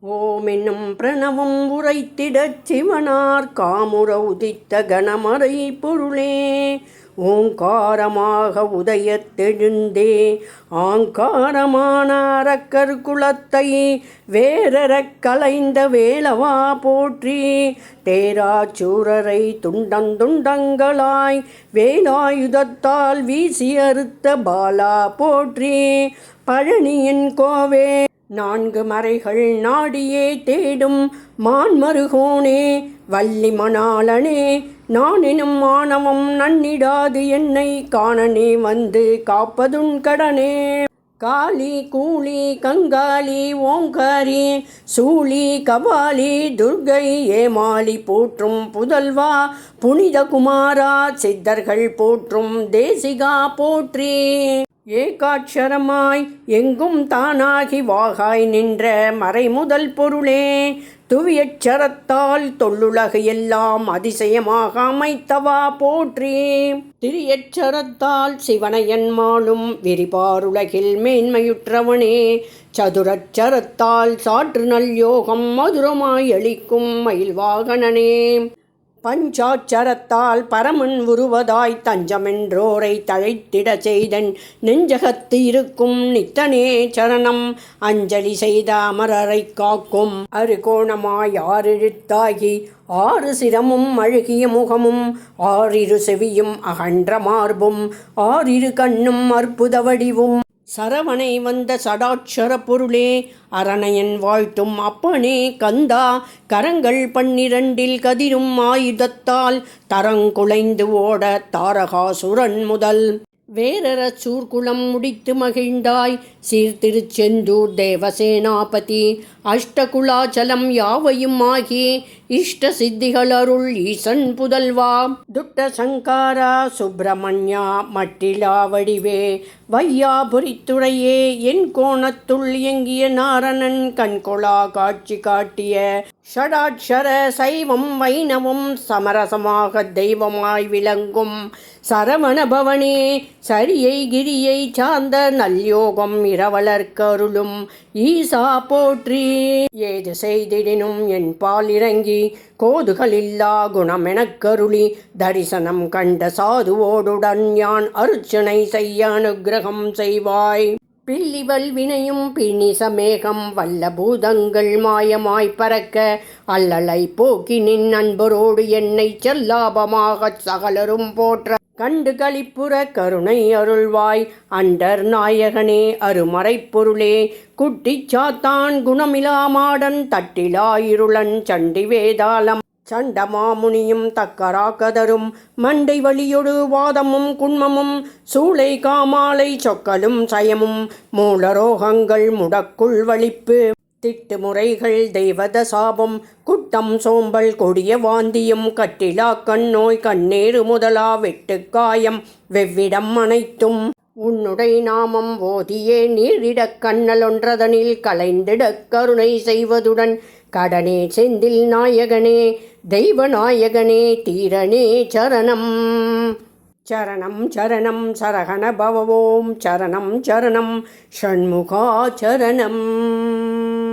ஓம் என்னும் பிரணவம் உரைத்திடச் சிவனார் காமுற உதித்த கணமறை பொருளே. ஓங்காரமாக உதயத்தெழுந்தே ஆங்காரமான அரக்கர் குலத்தை வேறறக் கலைந்த வேளவா போற்றி. தேராச்சூரரை துண்டந்துண்டங்களாய் வேலாயுதத்தால் வீசி அறுத்த பாலா போற்றி. பழனியின் கோவே நான்கு மறைகள் நாடியே தேடும் மான்மருகோனே வள்ளி மணாளனே நானினும் மானவம் நன்னிடாது என்னை காணனே வந்து காப்பதுன் கடனே. காளி கூலி கங்காளி ஓங்காரி சூளி கபாலி துர்கை ஏமாலி போற்றும் புதல்வா புனித குமாரா சித்தர்கள் போற்றும் தேசிகா போற்றி. ஏகாட்சரமாய் எங்கும் தானாகி வாகாய் நின்ற மறைமுதல் பொருளே துவியச்சரத்தால் தொல்லுலகு எல்லாம் அதிசயமாக அமைத்தவா போற்றி திரியச்சரத்தால் சிவனையன்மாளும் விரிபாருலகில் மேன்மையுற்றவனே சதுரச்சரத்தால் சாற்று நல் யோகம் மதுரமாய் அளிக்கும் மயில்வாகனனே. பஞ்சாட்சரத்தால் பரமன் உருவதாய் தஞ்சமென்றோரை தழைத்திட செய்தன் நெஞ்சகத்து இருக்கும் நித்தனே சரணம். அஞ்சலி செய்த அமரரை காக்கும் அருகோணமாய் ஆறெழுத்தாகி ஆறு சிரமும் அழுகிய முகமும் ஆறிரு செவியும் அகன்ற மார்பும் ஆறிரு கண்ணும் அற்புத வடிவும் சரவணை வந்த சடாட்சர பொருளே அரணயன் வாழ்த்தும் அப்பனே கந்தா கரங்கள் பன்னிரண்டில் கதிரும் ஆயுதத்தால் தரங்குலைந்து ஓட தாரகாசுரன் முதல். வேறர சூர்குளம் முடித்து மகிழ்ந்தாய் சீர்திருச்செந்தூர் தேவசேனாபதி. அஷ்டகுலாச்சலம் யாவையும் ஆகி இஷ்ட சித்திகள் அருள் ஈசன் புதல்வா. துட்ட சங்காரா சுப்பிரமணியா மட்டிலா வடிவே வையாபுரித்துறையே என் கோணத்துள் இயங்கிய நாரணன் கண்கொளா காட்சி காட்டிய ஷடாட்சர சைவம் வைணவம் சமரசமாக தெய்வமாய் விளங்கும் சரவண பவனே சரியை கிரியை சார்ந்த நல்யோகம் இரவலர்க்கருளும் ஈசா போற்றி. ஏது செய்திடினும் என் பால் இறங்கி கோதுகளில்லா குணமெனக் கருளி தரிசனம் கண்ட சாதுவோடுடன் யான் அருச்சனை செய்ய அனுக்கிரகம் செய்வாய். பில்லிவல் வினையும் பிணிசமேகம் வல்ல பூதங்கள் மாயமாய் பறக்க அல்லலை போக்கி நின் நண்பரோடு என்னை செல்லாபமாகச் சகலரும் போற்ற கண்டு களிப்புற கருணை அருள்வாய். அண்டர் நாயகனே அருமறைப் பொருளே குட்டிச்சாத்தான் குணமிலா மாடன் தட்டிலாயிருளன் சண்டி வேதாளம் சண்டமாமுனியும் தக்கராக்கதரும் மண்டை வழியொடு வாதமும் குண்மமும் சூளை காமாலை சொக்கலும் சயமும் மூலரோகங்கள் முடக்குள் வலிப்பு. திட்டு முறைகள் தெய்வத சாபம் குட்டம் சோம்பல் கொடிய வாந்தியும் கட்டிலா கண்ணோய் கண்ணீரு முதலா வெட்டுக்காயம் வெவ்விடம் அனைத்தும். உன்னுடை நாமம் ஓதியே நீரிடக் கண்ணலொன்றதனில் கலைந்திடக் கருணை செய்வதுடன் கடனே செந்தில் நாயகனே தெய்வநாயகனே தீரனே சரணம். சரணம் சரணம் சரகண பவவோம். சரணம் சரணம் ஷண்முகா சரணம்.